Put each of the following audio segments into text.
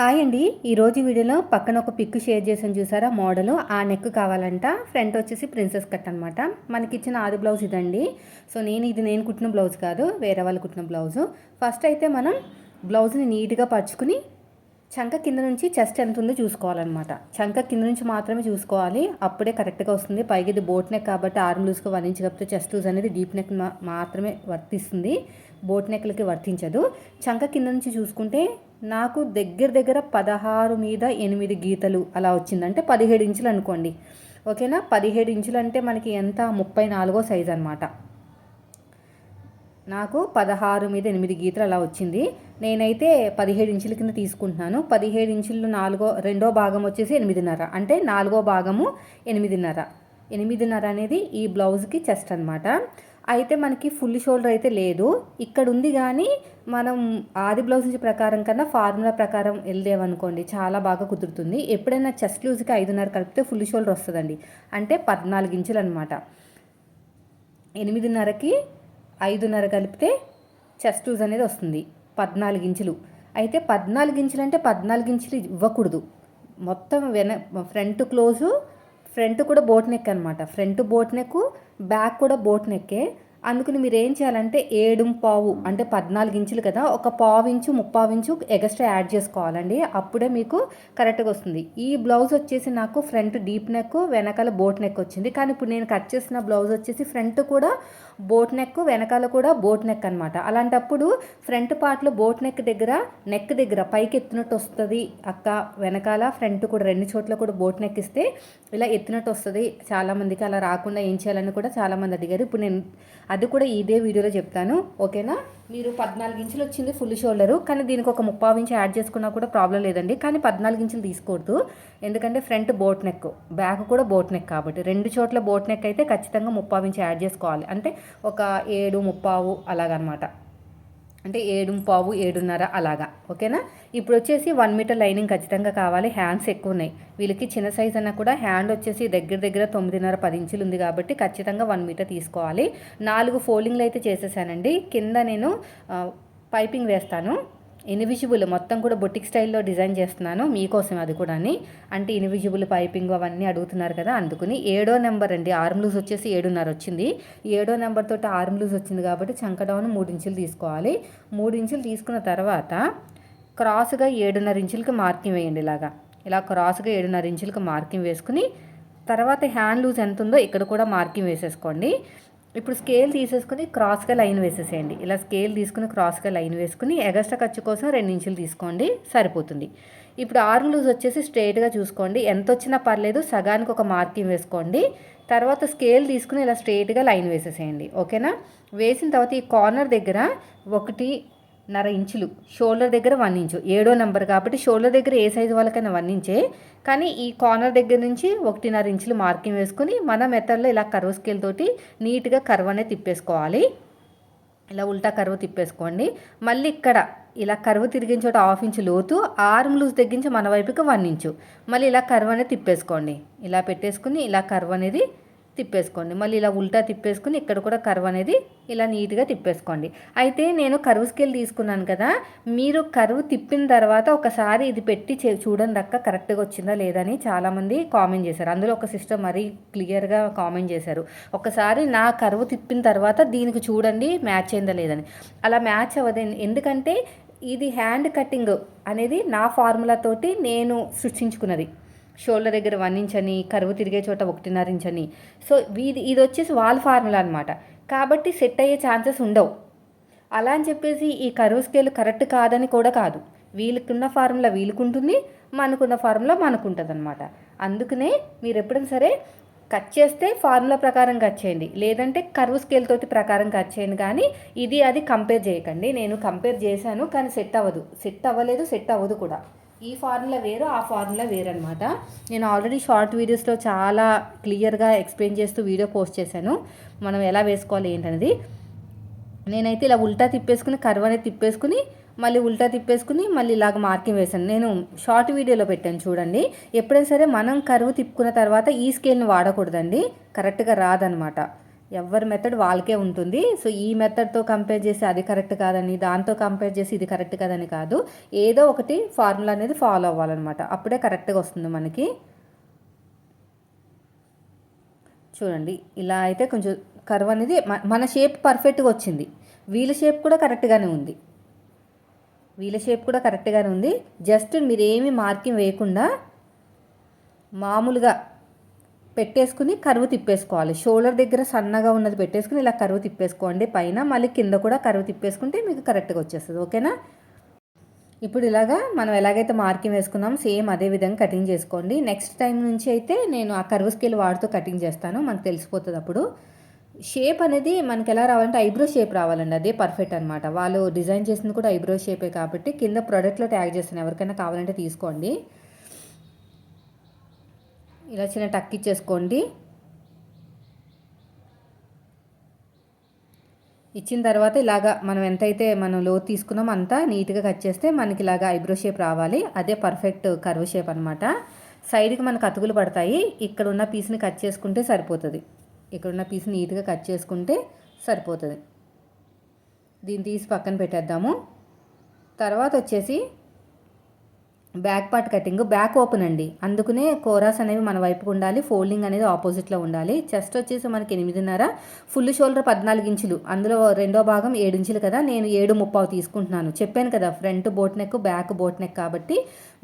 Hi అండి. ఈరోజు వీడియోలో పక్కన ఒక పిక్ షేర్ చేసాను చూసారా? మోడల్. ఆ నెక్ కావాలంట. ఫ్రంట్ వచ్చేసి ప్రిన్సెస్ కట్ అనమాట మనకి ఇచ్చిన ఆది బ్లౌజ్ ఇదండి. సో నేను ఇది నేను కుట్టిన బ్లౌజ్ కాదు. వేరే వాళ్ళు కుట్టిన బ్లౌజు. ఫస్ట్ అయితే మనం బ్లౌజ్ని నీట్గా పరుచుకుని చంక కింద నుంచి చెస్ట్ ఎంత ఉందో చూసుకోవాలన్నమాట. చంక కింద నుంచి మాత్రమే చూసుకోవాలి. అప్పుడే కరెక్ట్గా వస్తుంది. పైకి ఇది బోట్ నెక్ కాబట్టి ఆర్మ్ లూజ్గా వర్ణించకపోతే చెస్ట్ లూజ్ అనేది డీప్ నెక్ మాత్రమే వర్తిస్తుంది. బోట్ నెక్లకి వర్తించదు. చంక కింద నుంచి చూసుకుంటే నాకు దగ్గర దగ్గర పదహారు మీద ఎనిమిది గీతలు అలా వచ్చిందంటే పదిహేడు ఇంచులు అనుకోండి. ఓకేనా? పదిహేడు ఇంచులు అంటే మనకి ఎంత? ముప్పై నాలుగో సైజ్ అనమాట నాకు పదహారు మీద ఎనిమిది గీతలు అలా వచ్చింది. నేనైతే పదిహేడు ఇంచుల కింద తీసుకుంటున్నాను. పదిహేడు ఇంచులు నాలుగో రెండో భాగం వచ్చేసి ఎనిమిదిన్నర. అంటే నాలుగో భాగము ఎనిమిదిన్నర. ఎనిమిదిన్నర అనేది ఈ బ్లౌజ్కి చెస్ట్ అనమాట అయితే మనకి ఫుల్ షోల్డర్ అయితే లేదు. ఇక్కడ ఉంది కానీ మనం ఆది బ్లౌజ్ నుంచి ప్రకారం కన్నా ఫార్ములా ప్రకారం వెళ్ళేవనుకోండి చాలా బాగా కుదురుతుంది. ఎప్పుడైనా చెస్ట్ లూజ్కి ఐదున్నర కలిపితే ఫుల్ షోల్డర్ వస్తుందండి. అంటే పద్నాలుగు ఇంచులు అనమాట ఎనిమిదిన్నరకి ఐదున్నర కలిపితే చెస్ట్ లూజ్ అనేది వస్తుంది. పద్నాలుగు ఇంచులు. అయితే పద్నాలుగు ఇంచులు అంటే పద్నాలుగు ఇంచులు ఇవ్వకూడదు. మొత్తం వెన ఫ్రంట్ క్లోజు ఫ్రంట్ కూడా బోట్ నెక్ అనమాట ఫ్రంట్ బోట్ నెక్ బ్యాక్ కూడా బోట్ నెక్కే. అందుకని మీరు ఏం చేయాలంటే ఏడు పావు అంటే పద్నాలుగు ఇంచులు కదా ఒక పావు ఇంచు ముప్పావు ఇంచు ఎగస్ట్రా యాడ్ చేసుకోవాలండి. అప్పుడే మీకు కరెక్ట్గా వస్తుంది. ఈ బ్లౌజ్ వచ్చేసి నాకు ఫ్రంట్ డీప్ నెక్ వెనకాల బోట్ నెక్ వచ్చింది. కానీ ఇప్పుడు నేను కట్ చేసిన బ్లౌజ్ వచ్చేసి ఫ్రంట్ కూడా బోట్ నెక్ వెనకాల కూడా బోట్ నెక్ అనమాట అలాంటప్పుడు ఫ్రంట్ పార్ట్లో బోట్ నెక్ దగ్గర నెక్ దగ్గర పైకి ఎత్తినట్టు వస్తుంది అక్క. వెనకాల ఫ్రంట్ కూడా రెండు చోట్ల కూడా బోట్ నెక్ ఇస్తే ఇలా ఎత్తినట్టు వస్తుంది. చాలామందికి అలా రాకుండా ఏం చేయాలని కూడా చాలామంది అడిగారు. ఇప్పుడు నేను అది కూడా ఇదే వీడియోలో చెప్తాను ఓకేనా? మీరు పద్నాలుగు ఇంచులు వచ్చింది ఫుల్ షోల్డరు కానీ దీనికి ఒక ముప్పావు ఇంచు యాడ్ చేసుకున్నా కూడా ప్రాబ్లం లేదండి కానీ పద్నాలుగు ఇంచులు తీసుకోవద్దు. ఎందుకంటే ఫ్రంట్ బోట్ నెక్ బ్యాక్ కూడా బోట్ నెక్ కాబట్టి. రెండు చోట్ల బోట్ నెక్ అయితే ఖచ్చితంగా ముప్పావు ఇంచు యాడ్ చేసుకోవాలి. అంటే ఒక ఏడు ముప్పావు అలాగనమాట. అంటే ఏడు పావు ఏడున్నర అలాగా ఓకేనా? ఇప్పుడు వచ్చేసి వన్ మీటర్ లైనింగ్ ఖచ్చితంగా కావాలి. హ్యాండ్స్ ఎక్కువ ఉన్నాయి. వీళ్ళకి చిన్న సైజ్ అన్నా కూడా హ్యాండ్ వచ్చేసి దగ్గర దగ్గర తొమ్మిదిన్నర పది ఇంచులు ఉంది కాబట్టి ఖచ్చితంగా వన్ మీటర్ తీసుకోవాలి. నాలుగు ఫోల్డింగ్లు అయితే చేసేసానండి. కింద నేను పైపింగ్ వేస్తాను. ఇన్విజిబుల్ మొత్తం కూడా బొటిక్ స్టైల్లో డిజైన్ చేస్తున్నాను మీకోసం అది కూడా అంటే ఇన్విజిబుల్ పైపింగ్ అవన్నీ అడుగుతున్నారు కదా అందుకుని. ఏడో నెంబర్ అండి ఆర్మ్ లూజ్ వచ్చేసి ఏడున్నర వచ్చింది. ఏడో నెంబర్ తోటి ఆర్మ్ లూజ్ వచ్చింది కాబట్టి చంకడౌన్ మూడు ఇంచులు తీసుకోవాలి. మూడు ఇంచులు తీసుకున్న తర్వాత క్రాస్గా ఏడున్నర ఇంచులకి మార్కింగ్ వేయండి ఇలాగా. ఇలా క్రాస్గా ఏడున్నర ఇంచులకి మార్కింగ్ వేసుకుని తర్వాత హ్యాండ్ లూజ్ ఎంత ఉందో ఇక్కడ కూడా మార్కింగ్ వేసేసుకోండి. ఇప్పుడు స్కేల్ తీసేసుకుని క్రాస్గా లైన్ వేసేసేయండి. ఇలా స్కేల్ తీసుకుని క్రాస్గా లైన్ వేసుకుని ఎగస్ట్రా ఖర్చు కోసం రెండు ఇంచులు తీసుకోండి సరిపోతుంది. ఇప్పుడు ఆర్మ్ లూజ్ వచ్చేసి స్ట్రైట్గా చూసుకోండి. ఎంత వచ్చినా పర్లేదు సగానికి ఒక మార్కింగ్ వేసుకోండి. తర్వాత స్కేల్ తీసుకుని ఇలా స్ట్రైట్గా లైన్ వేసేసేయండి. ఓకేనా? వేసిన తర్వాత ఈ కార్నర్ దగ్గర ఒకటి నర ఇంచులు. షోల్డర్ దగ్గర వన్ ఇంచు. ఏడో నెంబర్ కాబట్టి షోల్డర్ దగ్గర ఏ సైజు వాళ్ళకైనా వన్ ఇంచే. కానీ ఈ కార్నర్ దగ్గర నుంచి ఒకటిన్నర ఇంచులు మార్కింగ్ వేసుకుని మన మెథడ్లో ఇలా కర్వ్ స్కేల్ తోటి నీట్గా కర్వ్ అనేది తిప్పేసుకోవాలి. ఇలా ఉల్టా కరువు తిప్పేసుకోండి. మళ్ళీ ఇక్కడ ఇలా కరువు తిరిగిన చోట హాఫ్ ఇంచు లోతు ఆర్మ్ లూజ్ తగ్గించి మన వైపుకి వన్ ఇంచు. మళ్ళీ ఇలా కరువు అనేది తిప్పేసుకోండి. ఇలా పెట్టేసుకుని ఇలా కరువు అనేది తిప్పేసుకోండి. మళ్ళీ ఇలా ఉల్టా తిప్పేసుకుని ఇక్కడ కూడా కర్వ్ అనేది ఇలా నీట్గా తిప్పేసుకోండి. అయితే నేను కరువు స్కేల్ తీసుకున్నాను కదా మీరు కరువు తిప్పిన తర్వాత ఒకసారి ఇది పెట్టి చూడండి అక్క కరెక్ట్గా వచ్చిందా లేదని చాలామంది కామెంట్ చేశారు. అందులో ఒక సిస్టమ్ మరీ క్లియర్గా కామెంట్ చేశారు. ఒకసారి నా కరువు తిప్పిన తర్వాత దీనికి చూడండి మ్యాచ్ అయిందా లేదని అలా మ్యాచ్ అవ్వదు ఎందుకంటే ఇది హ్యాండ్ కటింగ్ అనేది నా ఫార్ములాతోటి నేను సృష్టించుకున్నది. షోల్డర్ దగ్గర వన్ ఇంచ్ అని కరువు తిరిగే చోట ఒకటిన్నర ఇంచ్ అని సో ఇది ఇది వచ్చేసి వాల్ ఫార్ములా అనమాట కాబట్టి సెట్ అయ్యే ఛాన్సెస్ ఉండవు. అలా అని చెప్పేసి ఈ కరువు స్కేల్ కరెక్ట్ కాదని కూడా కాదు. వీళ్ళకున్న ఫార్ములా వీలుకుంటుంది మనకున్న ఫార్ములా మనకుంటుంది అనమాట అందుకనే మీరు ఎప్పుడైనా సరే కట్ చేస్తే ఫార్ములా ప్రకారం కట్ చేయండి. లేదంటే కరువు స్కేల్ తోటి ప్రకారం కట్ చేయండి కానీ ఇది అది కంపేర్ చేయకండి. నేను కంపేర్ చేశాను కానీ సెట్ అవ్వదు. సెట్ అవ్వలేదు సెట్ అవ్వదు కూడా. ఈ ఫార్ములా వేరు ఆ ఫార్ములా వేరనమాట నేను ఆల్రెడీ షార్ట్ వీడియోస్లో చాలా క్లియర్గా ఎక్స్ప్లెయిన్ చేస్తూ వీడియో పోస్ట్ చేశాను. మనం ఎలా వేసుకోవాలి ఏంటనేది. నేనైతే ఇలా ఉల్టా తిప్పేసుకుని కర్వ్ అనేది తిప్పేసుకుని మళ్ళీ ఉల్టా తిప్పేసుకుని మళ్ళీ ఇలాగ మార్కింగ్ వేసాను నేను షార్ట్ వీడియోలో పెట్టాను చూడండి. ఎప్పుడైనా సరే మనం కరువు తిప్పుకున్న తర్వాత ఈ స్కేల్ని వాడకూడదండి. కరెక్ట్గా రాదనమాట ఎవరి మెథడ్ వాళ్ళకే ఉంటుంది. సో ఈ మెథడ్తో కంపేర్ చేసి అది కరెక్ట్ కాదని దాంతో కంపేర్ చేసి ఇది కరెక్ట్ కాదని కాదు. ఏదో ఒకటి ఫార్ములా అనేది ఫాలో అవ్వాలన్నమాట. అప్పుడే కరెక్ట్గా వస్తుంది మనకి. చూడండి ఇలా అయితే కొంచెం కర్వ్ అనేది మన షేప్ పర్ఫెక్ట్గా వచ్చింది. వీల్ షేప్ కూడా కరెక్ట్గానే ఉంది. వీల్ షేప్ కూడా కరెక్ట్గానే ఉంది. జస్ట్ మీరు ఏమి మార్కింగ్ వేయకుండా మామూలుగా పెట్టేసుకుని కరువు తిప్పేసుకోవాలి. షోల్డర్ దగ్గర సన్నగా ఉన్నది పెట్టేసుకుని ఇలా కరువు తిప్పేసుకోండి. పైన మళ్ళీ కింద కూడా కరువు తిప్పేసుకుంటే మీకు కరెక్ట్గా వచ్చేస్తుంది. ఓకేనా? ఇప్పుడు ఇలాగా మనం ఎలాగైతే మార్కింగ్ వేసుకున్నాం సేమ్ అదే విధంగా కటింగ్ చేసుకోండి. నెక్స్ట్ టైం నుంచి అయితే నేను ఆ కరువు స్కేల్ వాడుతూ కటింగ్ చేస్తాను. మనకు తెలిసిపోతుంది అప్పుడు. షేప్ అనేది మనకి ఎలా రావాలంటే ఐబ్రో షేప్ రావాలండి. అదే పర్ఫెక్ట్ అనమాట వాళ్ళు డిజైన్ చేసింది కూడా ఐబ్రో షేపే కాబట్టి కింద ప్రోడక్ట్లో ట్యాగ్ చేస్తాను ఎవరికైనా కావాలంటే తీసుకోండి. ఇలా చిన్న టక్ ఇచ్చేసుకోండి. ఇచ్చిన తర్వాత ఇలాగా మనం ఎంతైతే మనం లో తీసుకున్నాం అంతా నీట్గా కట్ చేస్తే మనకి ఇలాగా ఐబ్రో షేప్ రావాలి. అదే పర్ఫెక్ట్ కర్వ్ షేప్ అనమాట సైడ్కి మనకు అతుకులు పడతాయి. ఇక్కడ ఉన్న పీస్ని కట్ చేసుకుంటే సరిపోతుంది. ఇక్కడ ఉన్న పీస్ నీట్గా కట్ చేసుకుంటే సరిపోతుంది. దీన్ని తీసి పక్కన పెట్టేద్దాము. తర్వాత వచ్చేసి back part cutting back open అండి. అందుకనే కోరాస్ అనేవి మన వైపుకు ఉండాలి ఫోల్డింగ్ అనేది ఆపోజిట్లో ఉండాలి. చెస్ట్ వచ్చేసి మనకి ఎనిమిదిన్నర ఫుల్ షోల్డర్ పద్నాలుగు ఇంచులు. అందులో రెండో భాగం ఏడు ఇంచులు కదా నేను ఏడు ముప్పావు తీసుకుంటున్నాను. చెప్పాను కదా front boat neck back boat neck కాబట్టి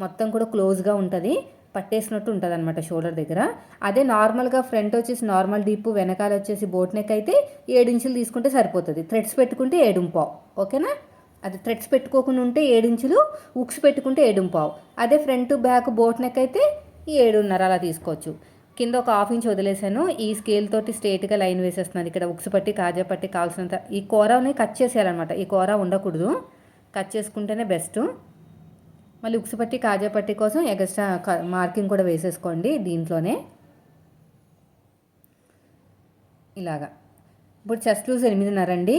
మొత్తం కూడా క్లోజ్గా ఉంటుంది పట్టేసినట్టు ఉంటుంది అనమాట షోల్డర్ దగ్గర. అదే నార్మల్గా ఫ్రంట్ వచ్చేసి నార్మల్ డీప్ వెనకాల వచ్చేసి బోట్ నెక్ అయితే ఏడు ఇంచులు తీసుకుంటే సరిపోతుంది. థ్రెడ్స్ పెట్టుకుంటే ఏడు ముప్పావు. ఓకేనా? అది థ్రెడ్స్ పెట్టుకోకుండా ఉంటే ఏడించులు ఉక్స్ పెట్టుకుంటే ఏడుంపావు. అదే ఫ్రంట్ బ్యాక్ బోట్ నెక్ అయితే ఈ ఏడున్నర అలా తీసుకోవచ్చు. కింద ఒక హాఫ్ ఇంచ్ వదిలేసాను. ఈ స్కేల్ తోటి స్ట్రేట్గా లైన్ వేసేస్తున్నాను. ఇక్కడ ఉక్స్ పట్టి కాజా పట్టి కావాల్సినంత ఈ కూరని కట్ చేసేయాలన్నమాట. ఈ కూర ఉండకూడదు. కట్ చేసుకుంటేనే బెస్ట్ మళ్ళీ ఉక్స్ పట్టి కాజా పట్టి కోసం ఎక్స్ట్రా మార్కింగ్ కూడా వేసేసుకోండి దీంట్లోనే. ఇలాగా. ఇప్పుడు చెస్ట్ లూజ్ ఎనిమిదిన్నర అండి.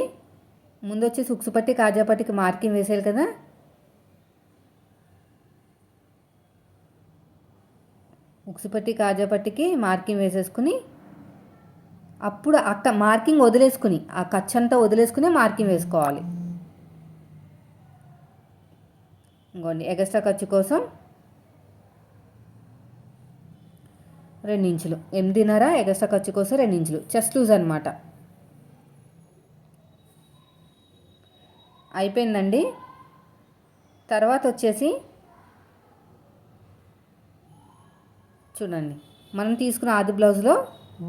ముందు వచ్చి సుక్సుపట్టి కాజాపట్టికి మార్కింగ్ వేసేయాలి కదా? ఉక్సుపట్టి కాజాపట్టికి మార్కింగ్ వేసేసుకుని అప్పుడు అక్క మార్కింగ్ వదిలేసుకుని ఆ కచ్చంతా వదిలేసుకుని మార్కింగ్ వేసుకోవాలి. ఇంకోండి ఎగస్ట్రా ఖర్చు కోసం రెండించులు. ఎనిమిదిన్నర ఎగస్ట్రా ఖర్చు కోసం రెండించులు. చెస్ట్ లూజ్ అనమాట అయిపోయిందండి. తర్వాత వచ్చేసి చూడండి. మనం తీసుకున్న ఆది బ్లౌజ్లో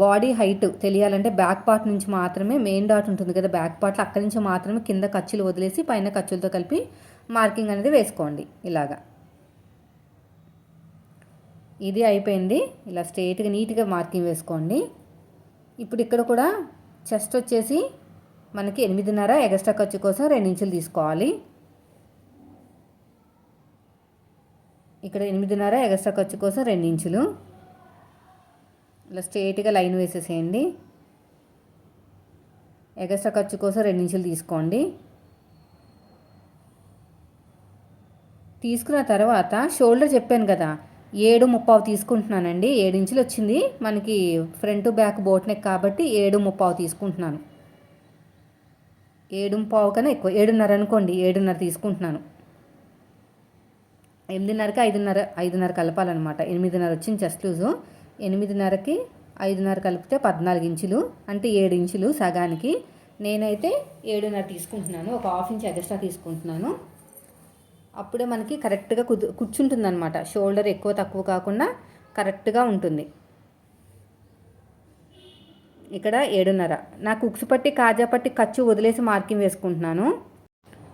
బాడీ హైట్ తెలియాలంటే బ్యాక్ పార్ట్ నుంచి మాత్రమే మెయిన్ డాట్ ఉంటుంది కదా బ్యాక్ పార్ట్లో అక్కడి నుంచి మాత్రమే కింద ఖర్చులు వదిలేసి పైన ఖర్చులతో కలిపి మార్కింగ్ అనేది వేసుకోండి ఇలాగా. ఇది అయిపోయింది. ఇలా స్ట్రేట్గా నీట్గా మార్కింగ్ వేసుకోండి. ఇప్పుడు ఇక్కడ కూడా చెస్ట్ వచ్చేసి మనకి ఎనిమిదిన్నర ఎగస్ట్రా ఖర్చు కోసం రెండు ఇంచులు తీసుకోవాలి. ఇక్కడ ఎనిమిదిన్నర ఎగస్ట్రా ఖర్చు కోసం రెండు ఇంచులు ఇలా స్ట్రేట్గా లైన్ వేసేసేయండి. ఎగస్ట్రా ఖర్చు కోసం రెండు ఇంచులు తీసుకోండి. తీసుకున్న తర్వాత షోల్డర్ చెప్పాను కదా ఏడు ముప్పావు తీసుకుంటున్నానండి. ఏడు ఇంచులు వచ్చింది. మనకి ఫ్రంట్ బ్యాక్ బోట్ నెక్ కాబట్టి ఏడు ముప్పావు తీసుకుంటున్నాను. ఏడు పావు కన్నా ఎక్కువ. ఏడున్నర అనుకోండి ఏడున్నర తీసుకుంటున్నాను. ఎనిమిదిన్నరకి ఐదున్నర ఐదున్నర కలపాలన్నమాట. ఎనిమిదిన్నర వచ్చింది చెస్ట్ లూజు ఎనిమిదిన్నరకి ఐదున్నర కలిపితే పద్నాలుగు ఇంచులు అంటే ఏడు ఇంచులు సగానికి. నేనైతే ఏడున్నర తీసుకుంటున్నాను ఒక హాఫ్ ఇంచ్ ఎక్స్ట్రా తీసుకుంటున్నాను. అప్పుడే మనకి కరెక్ట్గా కుదు కూర్చుంటుంది షోల్డర్ ఎక్కువ తక్కువ కాకుండా కరెక్ట్గా ఉంటుంది. ఇక్కడ ఏడున్నర. నాకు ఉక్సు పట్టి కాజా పట్టి ఖర్చు వదిలేసి మార్కింగ్ వేసుకుంటున్నాను.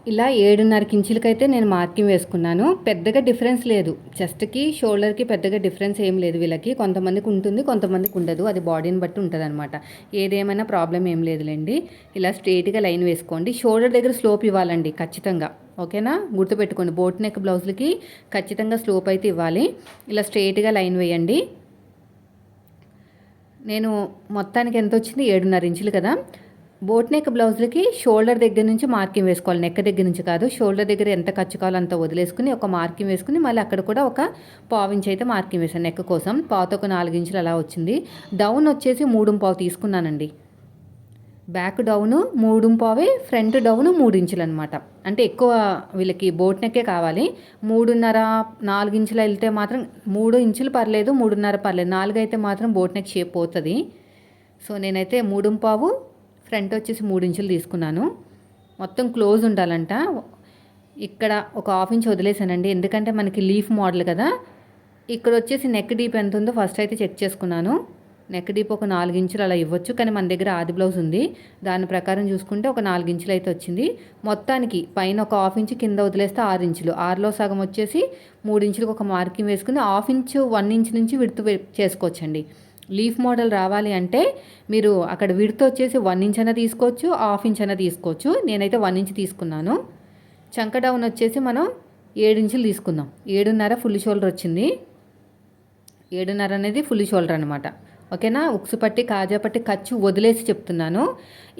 ఇలా ఏడున్నర కించులకైతే నేను మార్కింగ్ వేసుకున్నాను. పెద్దగా డిఫరెన్స్ లేదు. చెస్ట్కి షోల్డర్కి పెద్దగా డిఫరెన్స్ ఏం లేదు వీళ్ళకి. కొంతమందికి ఉంటుంది కొంతమందికి ఉండదు. అది బాడీని బట్టి ఉంటుంది అనమాట ఏదేమైనా ప్రాబ్లం ఏం లేదులేండి. ఇలా స్ట్రేట్గా లైన్ వేసుకోండి. షోల్డర్ దగ్గర స్లోప్ ఇవ్వాలండి ఖచ్చితంగా. ఓకేనా? గుర్తుపెట్టుకోండి. బోట్ నెక్ బ్లౌజ్లకి ఖచ్చితంగా స్లోప్ అయితే ఇవ్వాలి. ఇలా స్ట్రేట్గా లైన్ వేయండి. నేను మొత్తానికి ఎంత వచ్చింది ఏడున్నర ఇంచులు కదా. బోట్ నెక్ బ్లౌజ్లకి షోల్డర్ దగ్గర నుంచి మార్కింగ్ వేసుకోవాలి. నెక్ దగ్గర నుంచి కాదు. షోల్డర్ దగ్గర ఎంత ఖర్చు కావాలో అంత వదిలేసుకుని ఒక మార్కింగ్ వేసుకుని మళ్ళీ అక్కడ కూడా ఒక పావు అయితే మార్కింగ్ వేసాను నెక్ కోసం. పాత ఒక నాలుగు ఇంచులు అలా వచ్చింది. డౌన్ వచ్చేసి మూడు పావు తీసుకున్నానండి. బ్యాక్ డౌను మూడు పావే ఫ్రంట్ డౌను మూడు ఇంచులు అనమాట అంటే ఎక్కువ వీళ్ళకి బోట్ నెక్కే కావాలి. మూడున్నర నాలుగు ఇంచులు వెళ్తే మాత్రం మూడు ఇంచులు పర్లేదు మూడున్నర పర్లేదు. నాలుగు అయితే మాత్రం బోట్ నెక్ షేప్ పోతుంది. సో నేనైతే మూడు పావు ఫ్రంట్ వచ్చేసి మూడు ఇంచులు తీసుకున్నాను. మొత్తం క్లోజ్ ఉండాలంట. ఇక్కడ ఒక హాఫ్ ఇంచ్ వదిలేసానండి. ఎందుకంటే మనకి లీఫ్ మోడల్ కదా. ఇక్కడ వచ్చేసి నెక్ డీప్ ఎంత ఉందో ఫస్ట్ అయితే చెక్ చేసుకున్నాను. నెక్ డీప్ ఒక నాలుగించులు అలా ఇవ్వచ్చు. కానీ మన దగ్గర ఆది బ్లౌజ్ ఉంది. దాని ప్రకారం చూసుకుంటే ఒక నాలుగించులు అయితే వచ్చింది. మొత్తానికి పైన ఒక హాఫ్ ఇంచు కింద వదిలేస్తే ఆరు ఇంచులు. ఆరులో సగం వచ్చేసి మూడు ఇంచులకు ఒక మార్కింగ్ వేసుకుని హాఫ్ ఇంచు వన్ ఇంచ్ నుంచి విడుతు చేసుకోవచ్చండి. లీఫ్ మోడల్ రావాలి అంటే మీరు అక్కడ విడుతు వచ్చేసి వన్ ఇంచ్ అయినా తీసుకోవచ్చు హాఫ్ ఇంచ్ అయినా తీసుకోవచ్చు. నేనైతే వన్ ఇంచ్ తీసుకున్నాను. చంక డౌన్ వచ్చేసి మనం ఏడు ఇంచులు తీసుకుందాం. ఏడున్నర ఫుల్ షోల్డర్ వచ్చింది. ఏడున్నర అనేది ఫుల్ షోల్డర్ అనమాట ఓకేనా? ఉక్సు పట్టి కాజా పట్టి ఖర్చు వదిలేసి చెప్తున్నాను.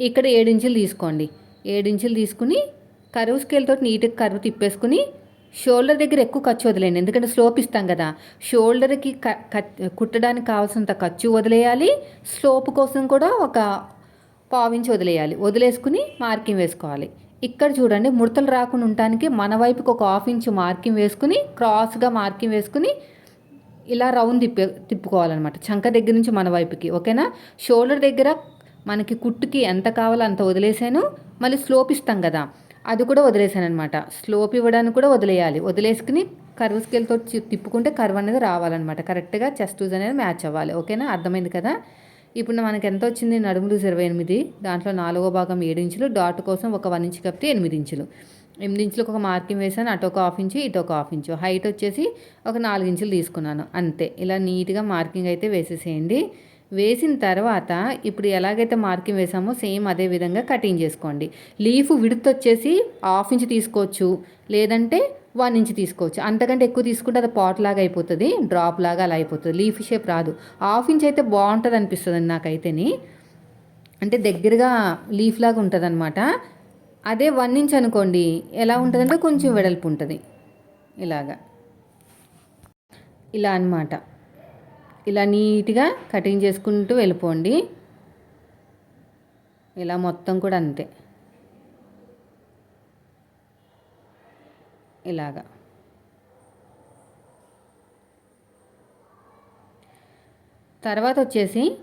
ఇక్కడ ఏడించులు తీసుకోండి. ఏడించులు తీసుకుని కరువు స్కేల్ తోటి నీట్గా కరువు తిప్పేసుకుని షోల్డర్ దగ్గర ఎక్కువ ఖర్చు వదిలేయండి. ఎందుకంటే స్లోప్ ఇస్తాం కదా. షోల్డర్కి కుట్టడానికి కావాల్సినంత ఖర్చు వదిలేయాలి. స్లోప్ కోసం కూడా ఒక పావించి వదిలేయాలి. వదిలేసుకుని మార్కింగ్ వేసుకోవాలి. ఇక్కడ చూడండి ముడతలు రాకుండా ఉండటానికి మన వైపుకి ఒక హాఫ్ ఇంచు మార్కింగ్ వేసుకుని క్రాస్గా మార్కింగ్ వేసుకుని ఇలా రౌండ్ తిప్పే తిప్పుకోవాలన్నమాట. చంక దగ్గర నుంచి మన వైపుకి ఓకేనా? షోల్డర్ దగ్గర మనకి కుట్టుకి ఎంత కావాలో అంత వదిలేసాను. మళ్ళీ స్లోప్ ఇస్తాం కదా అది కూడా వదిలేసాను అనమాట స్లోప్ ఇవ్వడానికి కూడా వదిలేయాలి. వదిలేసుకుని కర్వ్ స్కేల్తో తిప్పుకుంటే కర్వ్ అనేది రావాలన్నమాట. కరెక్ట్గా చెస్ట్ అనేది మ్యాచ్ అవ్వాలి ఓకేనా? అర్థమైంది కదా? ఇప్పుడు మనకి ఎంత వచ్చింది? నడుములు ఇరవై ఎనిమిది దాంట్లో నాలుగో భాగం ఏడు ఇంచులు డాట్ కోసం ఒక వన్ ఇంచ్ కప్పితే ఎనిమిది ఇంచులు. ఎనిమిది ఇంచులకు ఒక మార్కింగ్ వేసాను అటు ఒక హాఫ్ ఇంచు ఇటు ఒక హాఫ్ ఇంచు. హైట్ వచ్చేసి ఒక నాలుగు ఇంచులు తీసుకున్నాను అంతే. ఇలా నీట్గా మార్కింగ్ అయితే వేసేసేయండి. వేసిన తర్వాత ఇప్పుడు ఎలాగైతే మార్కింగ్ వేసామో సేమ్ అదే విధంగా కటింగ్ చేసుకోండి. లీఫ్ విడుత్ వచ్చేసి హాఫ్ ఇంచ్ తీసుకోవచ్చు లేదంటే వన్ ఇంచ్ తీసుకోవచ్చు. అంతకంటే ఎక్కువ తీసుకుంటే అది పాట్ లాగా అయిపోతుంది డ్రాప్ లాగా అలా అయిపోతుంది. లీఫ్ షేప్ రాదు. హాఫ్ ఇంచ్ అయితే బాగుంటుంది అనిపిస్తుంది నాకైతేని. అంటే దగ్గరగా లీఫ్ లాగా ఉంటుంది అనమాట అదే వన్ ఇంచ్ అనుకోండి ఎలా ఉంటుందంటే కొంచెం వెడల్పు ఉంటుంది. ఇలాగా. ఇలా అనమాట ఇలా నీట్గా కటింగ్ చేసుకుంటూ వెళ్ళిపోండి. ఇలా మొత్తం కూడా అంతే. ఇలాగా. తర్వాత వచ్చేసి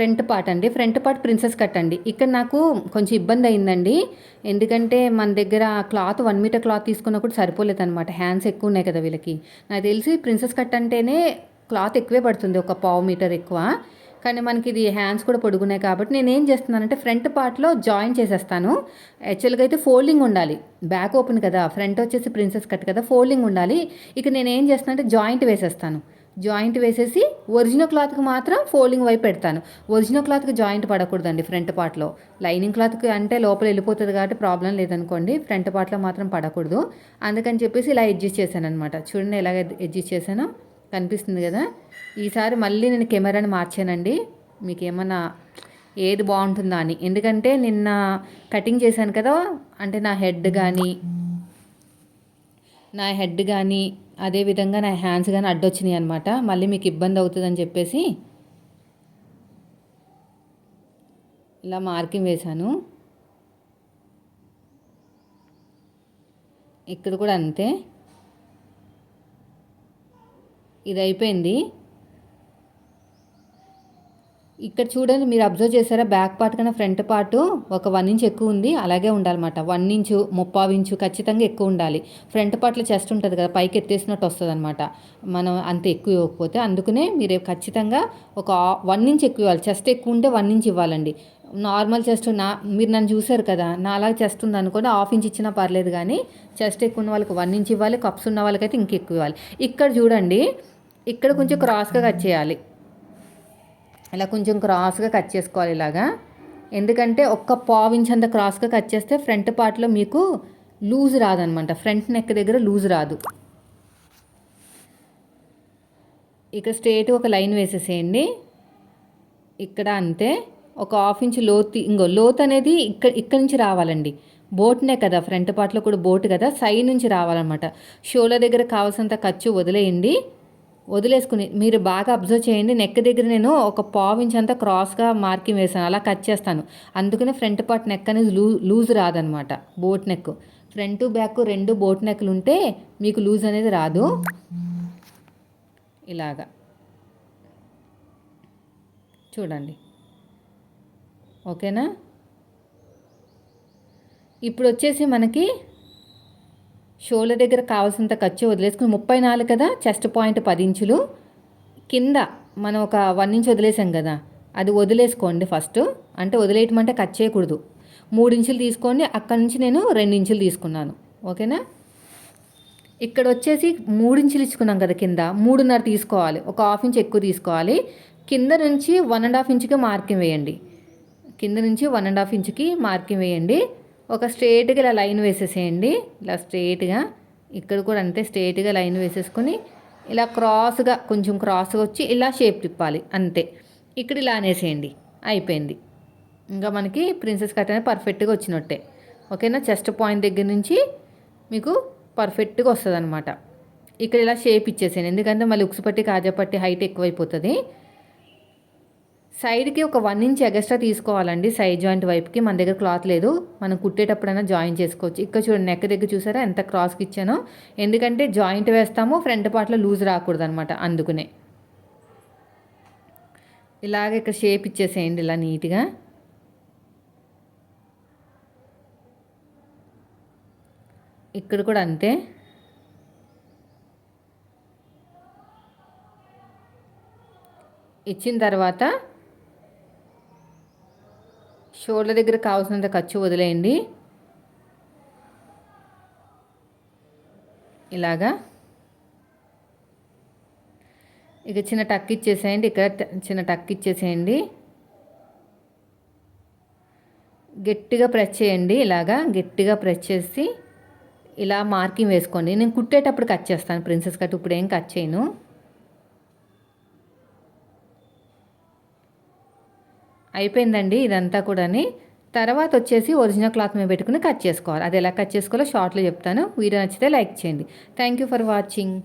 ఫ్రంట్ పార్ట్ అండి. ఫ్రంట్ పార్ట్ ప్రిన్సెస్ కట్ అండి. ఇక్కడ నాకు కొంచెం ఇబ్బంది అయిందండి. ఎందుకంటే మన దగ్గర క్లాత్ వన్ మీటర్ క్లాత్ తీసుకున్నప్పుడు సరిపోలేదు అనమాట హ్యాండ్స్ ఎక్కువ ఉన్నాయి కదా వీళ్ళకి. నాకు తెలిసి ప్రిన్సెస్ కట్ అంటేనే క్లాత్ ఎక్కువే పడుతుంది ఒక పావు మీటర్ ఎక్కువ. కానీ మనకి ఇది హ్యాండ్స్ కూడా పొడుగున్నాయి కాబట్టి నేను ఏం చేస్తున్నానంటే ఫ్రంట్ పార్ట్లో జాయిన్ చేసేస్తాను. యాక్చువల్గా అయితే ఫోల్డింగ్ ఉండాలి. బ్యాక్ ఓపెన్ కదా. ఫ్రంట్ వచ్చేసి ప్రిన్సెస్ కట్ కదా. ఫోల్డింగ్ ఉండాలి. ఇక నేను ఏం చేస్తానంటే జాయింట్ వేసేస్తాను. జాయింట్ వేసేసి ఒరిజినల్ క్లాత్కి మాత్రం ఫోల్డింగ్ వైపు పెడతాను. ఒరిజినల్ క్లాత్కి జాయింట్ పడకూడదండి ఫ్రంట్ పార్ట్లో. లైనింగ్ క్లాత్కి అంటే లోపల వెళ్ళిపోతుంది కాబట్టి ప్రాబ్లం లేదనుకోండి ఫ్రంట్ పార్ట్లో మాత్రం పడకూడదు. అందుకని చెప్పేసి ఇలా అడ్జస్ట్ చేశాను అనమాట చూడండి ఎలాగ అడ్జస్ట్ చేశానో కనిపిస్తుంది కదా. ఈసారి మళ్ళీ నేను కెమెరాని మార్చానండి. మీకు ఏమన్నా ఏది బాగుంటుందా అని. ఎందుకంటే నిన్న కటింగ్ చేశాను కదా అంటే నా హెడ్ కానీ నా హెడ్ కానీ అదేవిధంగా నా హ్యాండ్స్ కానీ అడ్డొచ్చినాయి అనమాట మళ్ళీ మీకు ఇబ్బంది అవుతుందని చెప్పేసి ఇలా మార్కింగ్ వేశాను. ఇక్కడ కూడా అంతే. ఇది అయిపోయింది ఇక్కడ చూడండి మీరు అబ్జర్వ్ చేశారా? బ్యాక్ పార్ట్ కన్నా ఫ్రంట్ పార్ట్ ఒక వన్ ఇంచ్ ఎక్కువ ఉంది. అలాగే ఉండాలన్నమాట. వన్ ఇంచు ముప్పావు ఇంచు ఖచ్చితంగా ఎక్కువ ఉండాలి. ఫ్రంట్ పార్ట్లో చెస్ట్ ఉంటుంది కదా పైకి ఎత్తేసినట్టు వస్తుంది అనమాట మనం అంత ఎక్కువ ఇవ్వకపోతే. అందుకనే మీరు ఖచ్చితంగా ఒక వన్ ఇంచ్ ఎక్కువ ఇవ్వాలి. చెస్ట్ ఎక్కువ ఉంటే వన్ ఇంచ్ ఇవ్వాలండి. నార్మల్ చెస్ట్ నా మీరు నన్ను చూశారు కదా నా అలా చెస్ట్ ఉంది అనుకోండి హాఫ్ ఇంచ్ ఇచ్చినా పర్లేదు కానీ చెస్ట్ ఎక్కువ ఉన్న వాళ్ళకి వన్ ఇంచ్ ఇవ్వాలి కప్స్ ఉన్న వాళ్ళకైతే ఇంకెక్కువ ఇవ్వాలి. ఇక్కడ చూడండి ఇక్కడ కొంచెం క్రాస్గా కట్ చేయాలి. ఇలా కొంచెం క్రాస్గా కట్ చేసుకోవాలి ఇలాగా. ఎందుకంటే ఒక్క పావించ్ అంత క్రాస్గా కట్ చేస్తే ఫ్రంట్ పార్ట్లో మీకు లూజ్ రాదనమాట. ఫ్రంట్ నెక్ దగ్గర లూజ్ రాదు. ఇక్కడ స్ట్రేట్ ఒక లైన్ వేసేసేయండి. ఇక్కడ అంతే. ఒక హాఫ్ ఇంచ్ లోతు ఇంకో లోత్ అనేది ఇక్కడ ఇక్కడ నుంచి రావాలండి. బోట్నే కదా ఫ్రంట్ పార్ట్లో కూడా బోట్ కదా సైడ్ నుంచి రావాలన్నమాట. షోల దగ్గర కావాల్సినంత ఖర్చు వదిలేయండి. వదిలేసుకుని మీరు బాగా అబ్జర్వ్ చేయండి. నెక్ దగ్గర నేను ఒక పావు ఇంచ్ అంతా క్రాస్గా మార్కింగ్ వేసాను అలా కట్ చేస్తాను. అందుకనే ఫ్రంట్ పార్ట్ నెక్ అనేది లూ లూజ్ రాదనమాట బోట్ నెక్. ఫ్రంట్ బ్యాక్ రెండు బోట్ నెక్లు ఉంటే మీకు లూజ్ అనేది రాదు. ఇలాగా. చూడండి. ఓకేనా? ఇప్పుడు వచ్చేసి మనకి షోల దగ్గర కావాల్సినంత ఖర్చు వదిలేసుకుని ముప్పై నాలుగు కదా చెస్ట్ పాయింట్ పది ఇంచులు. కింద మనం ఒక వన్ ఇంచ్ వదిలేసాం కదా అది వదిలేసుకోండి ఫస్ట్. అంటే వదిలేయటం అంటే కట్ చేయకూడదు. మూడు ఇంచులు తీసుకోండి అక్కడి నుంచి నేను రెండు ఇంచులు తీసుకున్నాను. ఓకేనా? ఇక్కడ వచ్చేసి మూడు ఇంచులు ఇచ్చుకున్నాం కదా కింద మూడున్నర తీసుకోవాలి ఒక హాఫ్ ఇంచ్ ఎక్కువ తీసుకోవాలి. కింద నుంచి వన్ అండ్ హాఫ్ ఇంచుకి మార్కింగ్ వేయండి. కింద నుంచి వన్ అండ్ హాఫ్ ఇంచుకి మార్కింగ్ వేయండి. ఒక స్ట్రేట్గా ఇలా లైన్ వేసేసేయండి. ఇలా స్ట్రేట్గా ఇక్కడ కూడా అంతే స్ట్రేట్గా లైన్ వేసేసుకొని ఇలా క్రాస్గా కొంచెం క్రాస్గా వచ్చి ఇలా షేప్ తిప్పాలి. అంతే. ఇక్కడ ఇలా అనేసేయండి. అయిపోయింది. ఇంకా మనకి ప్రిన్సెస్ కట్ అనేది పర్ఫెక్ట్గా వచ్చినట్టే. ఓకేనా? చెస్ట్ పాయింట్ దగ్గర నుంచి మీకు పర్ఫెక్ట్గా వస్తుంది అనమాట ఇక్కడ ఇలా షేప్ ఇచ్చేసాను ఎందుకంటే మళ్ళీ ఉక్సుపట్టి పట్టి కాజా పట్టి హైట్ ఎక్కువైపోతుంది. సైడ్కి ఒక వన్ ఇంచ్ ఎగస్ట్రా తీసుకోవాలండి. సైడ్ జాయింట్ వైపుకి. మన దగ్గర క్లాత్ లేదు. మనం కుట్టేటప్పుడైనా జాయిన్ చేసుకోవచ్చు. ఇక్కడ చూడండి నెక్ దగ్గర చూసారా? ఎంత క్రాస్కి ఇచ్చానో. ఎందుకంటే జాయింట్ వేస్తాము ఫ్రంట్ పార్ట్లో లూజ్ రాకూడదు అనమాట అందుకునే. ఇలాగ ఇక్కడ షేప్ ఇచ్చేసేయండి ఇలా నీట్గా. ఇక్కడ కూడా అంతే. ఇచ్చిన తర్వాత షోల్డర్ దగ్గర కావాల్సినంత ఖర్చు వదిలేయండి. ఇలాగా. ఇక చిన్న టక్ ఇచ్చేసేయండి. ఇక్కడ చిన్న టక్ ఇచ్చేసేయండి. గట్టిగా ప్రెస్ చేయండి. ఇలాగా గట్టిగా ప్రెస్ చేసి ఇలా మార్కింగ్ వేసుకోండి. నేను కుట్టేటప్పుడు కట్ చేస్తాను. ప్రిన్సెస్ కట్ ఇప్పుడు ఏం కట్ చేయను. అయిపోయిందండి ఇదంతా కూడాని. తర్వాత వచ్చేసి ఒరిజినల్ క్లాత్ మీద పెట్టుకుని కట్ చేసుకోవాలి. అది ఎలా కట్ చేసుకోవాలో షార్ట్లో చెప్తాను. వీడియో నచ్చితే లైక్ చేయండి. Thank you for watching.